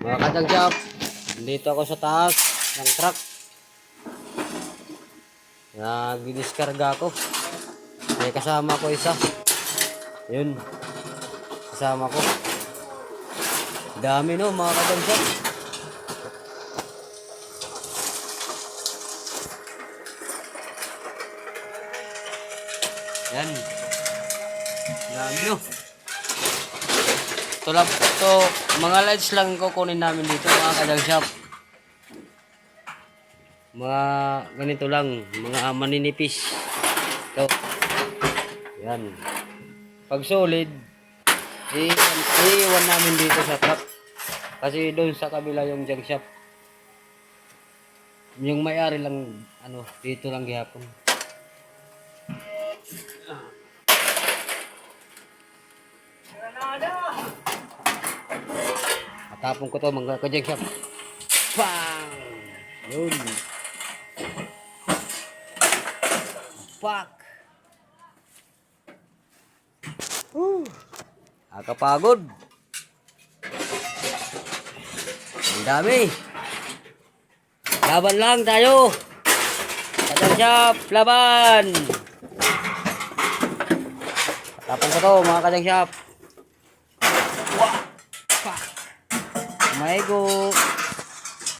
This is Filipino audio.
Mga kadagsyap, dito ako sa taas ng truck. Nagdidiskarga ako. May kasama ko isa. Yun. Kasama ko. Dami no, mga kadagsyap. Yan. Dami no. Ito lang, ito, mga lights lang kukunin namin dito mga kadang shop. Mga ganito lang, mga maninipis. Ito. Yan. Pag solid, iiwan namin dito sa truck. Kasi doon sa kabila yung junk shop. Yung may-ari lang, ano, dito lang gihapon. Matapon ko to mga kajang shop. Bang! Yun. Fuck! Whew. Nakakapagod. Ang dami. Laban lang tayo. Kajang shop, laban! Matapon ko to mga kajang shop. Maigo.